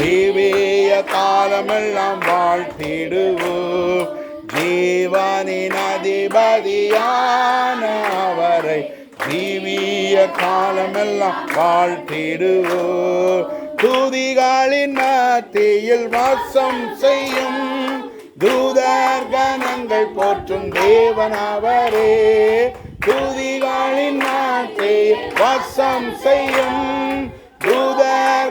தேவேய காலமெல்லாம் வாழ்த்திடுவோம் ஜீவனின் அதிபதியான அவரை ஜீவிய காலமெல்லாம் வாழ்த்திடுவோம் துதிகளின் மத்தியில் வாசம் செய்யும் தூதர் கணங்கள் போற்றும் தேவன் அவரே. துதிகளின் மத்தியில் வாசம் செய்யும்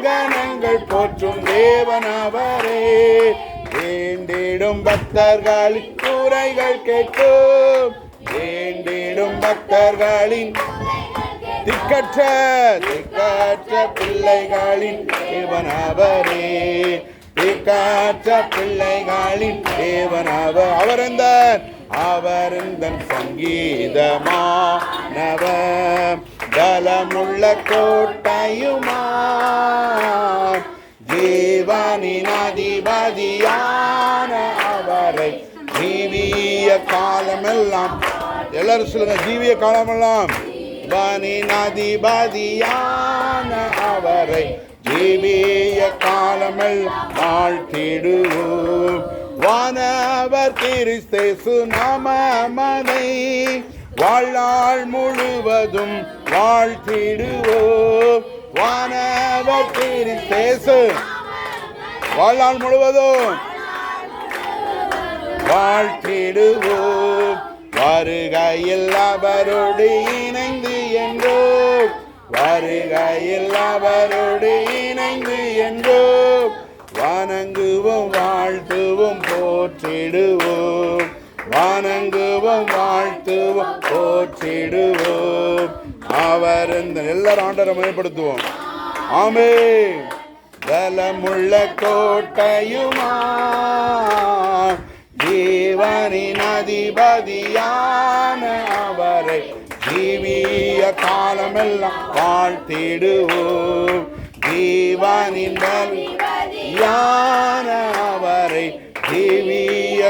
தூதர் போற்றும் தேவனவரே வேண்டிடும் பக்தர்களின் கூரைகள் கேட்கும். வேண்டிடும் பக்தர்களின் திக்கற்ற திக்கற்ற பிள்ளைகளின் தேவனவரே திக்காற்ற பிள்ளைகளின் தேவனவர் அவர் எந்த அவர் எந்த சங்கீதமானவர். பலமுள்ள கோட்டையுமா ஜீவனின் அதிபதியான அவரை ஜீவிய காலமெல்லாம். எல்லாரும் சொல்லுங்க ஜீவிய காலமெல்லாம். வானின் அதிபதியான அவரை ஜீவிய காலமெல்லாம் வாழ்த்திடுவோம். வானவர் கிறிஸ்தேசு நாமமனை வாழ்நாள் முழுவதும் வாழ்த்திடுவோம். வானவர் கிறிஸ்தேசு வாழ்நாள் முழுவதும் வாழ்த்திடுவோம். வருகையில் அவரோடு இணைந்து என்றோ வருகையில் அவரோடு இணைந்து என்றோ வணங்குவோம் வாழ்த்துவோம் போற்றிடுவோம். வணங்குவோம் வாழ்த்துவோம் போற்றிடுவோம். அவர் இந்த எல்லாரும் ஆண்டரை மேம்படுத்துவோம் ஆமே பலமுள்ள கோட்டையுமா? ஜீவனின் அதிபதியான அவரை ஜீவிய காலமெல்லாம் வாழ்த்திடுவோம். ஜீவனின் பலியான அவரை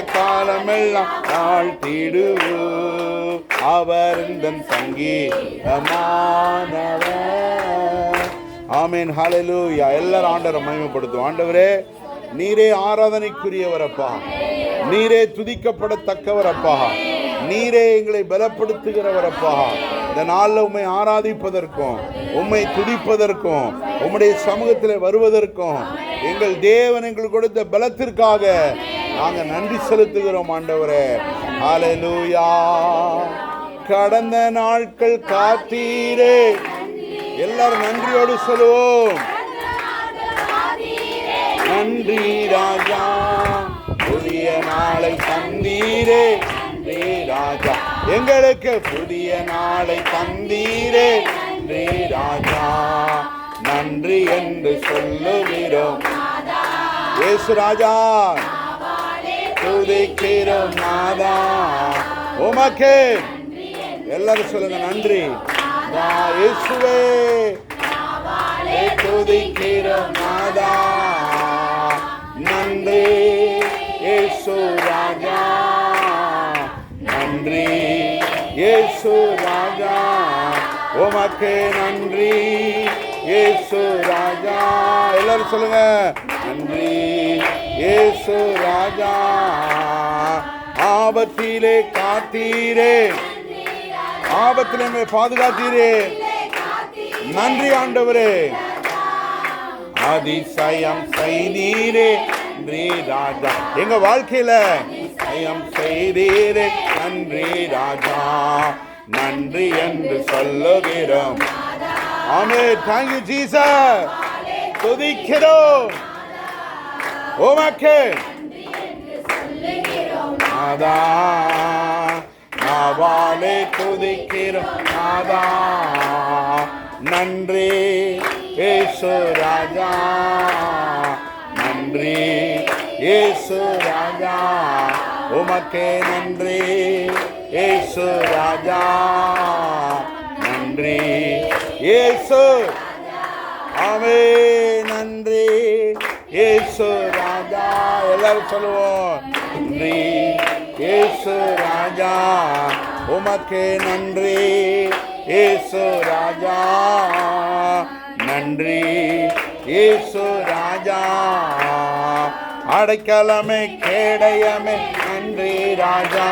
காலமெல்லாம் வாழ்த்திடுவோம். அவர் இந்த சங்கீதமானவர். ஆமீன். ஹலலூயா எல்லாரும் ஆண்டவரை மகிமைப்படுத்தும் ஆண்டவரே நீரே ஆராதனைக்குரியவரப்பா. நீரே துதிக்கப்படத்தக்கவரப்பா. நீரே எங்களை பலப்படுத்துகிறவரப்பா. இந்த நாளில் உம்மை ஆராதிப்பதற்கும் உம்மை துதிப்பதற்கும் உம்முடைய சமூகத்தில் வருவதற்கும் எங்கள் தேவன் எங்களுக்கு கொடுத்த பலத்திற்காக நாங்கள் நன்றி செலுத்துகிறோம் ஆண்டவரே. அலலூயா கடந்த நாட்கள் காத்தீரே. எல்லாரும் நன்றியோடு சொல்லுவோம். நன்றி ராஜா. புதிய நாளை தந்தீரே. நன்றி ராஜா. எங்களுக்கு புதிய நாளை தந்தீரே. நன்றி ராஜா. நன்றி என்று சொல்லுகிறோம். ஏசு ராஜா. துதிக்கிறோம் நாதா உமக்கு. எல்லாரும் சொல்லுங்க நன்றி. நான் இயேசுவே. துதிக்கிறோம் நாதா நன்றி. இயேசு ராஜா. நன்றி. இயேசு ராஜா. உமக்கு நன்றி. இயேசு ராஜா. எல்லாரும் சொல்லுங்க. நன்றி ஏசு ராஜா. ஆபத்திலே காத்தீரே. ஆபத்திலே எங்களை பாதுகாத்தீரே. நன்றி ஆண்டவரே. அதிசயம் செய்தீரே நன்றி ராஜா. எங்க வாழ்க்கையில அதிசயம் செய்தீரே நன்றி ராஜா. நன்றி என்று சொல்லுகிறோம். ஆமே தேங்க்யூ ஜீசஸ் துதிக்கிறோம். உமக்கு. நாதா நாவாலே துதிக்கிறோம். நாதா நன்றி. ஏசு ராஜா நன்றி. ஏசு ராஜா உமக்கே நன்றி. ஏசு ராஜா நன்றி. ஏசு அவே நன்றி. ஏசு ராஜா எல்லாரும் சொல்லுவோம். நன்றி. ஏசு ராஜா உமக்கு நன்றி. ஏசு ராஜா நன்றி. இயேசு ராஜா அடைக்கலமே கேடயமே. நன்றி ராஜா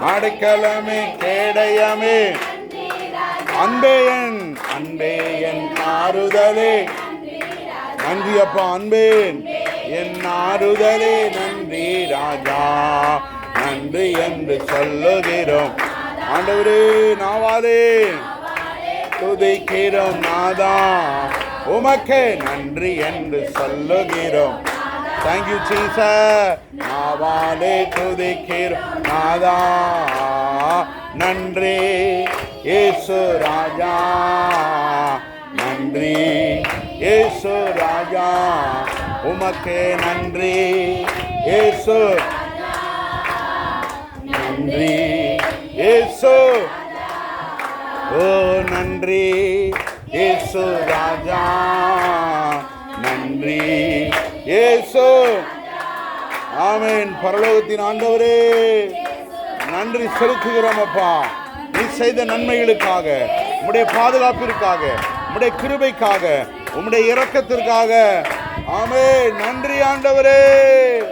அடைக்கலமே கேடயமே. அன்பேயன் அன்பேயன் ஆறுதலே. நன்றி அப்பா அன்பேன். என் ஆறுதலே நன்றி ராஜா. நன்றி என்று சொல்லுகிறோம். ஆண்டவரே நாவாலே. துதிக்கிறோம் நாதா. உமக்கே நன்றி என்று சொல்லுகிறோம். தேங்க்யூ சீச நாவாலே துதிக்கிறோம் நாதா. நன்றி. ஏசு ராஜா. நன்றி. ஏசு ராஜா உமக்கே நன்றி. ஏசு நன்றி. ஏசு ஓ நன்றி. ஏசு ராஜா நன்றி. ஏசு ஆமேன். பரலோகத்தின் ஆண்டவரே நன்றி செலுத்துகிறோம் அப்பா நீ செய்த நன்மைகளுக்காக உடைய பாதுகாப்பிற்காக உடைய கிருபைக்காக உம்முடைய இரக்கத்திற்காக. ஆமே நன்றி ஆண்டவரே.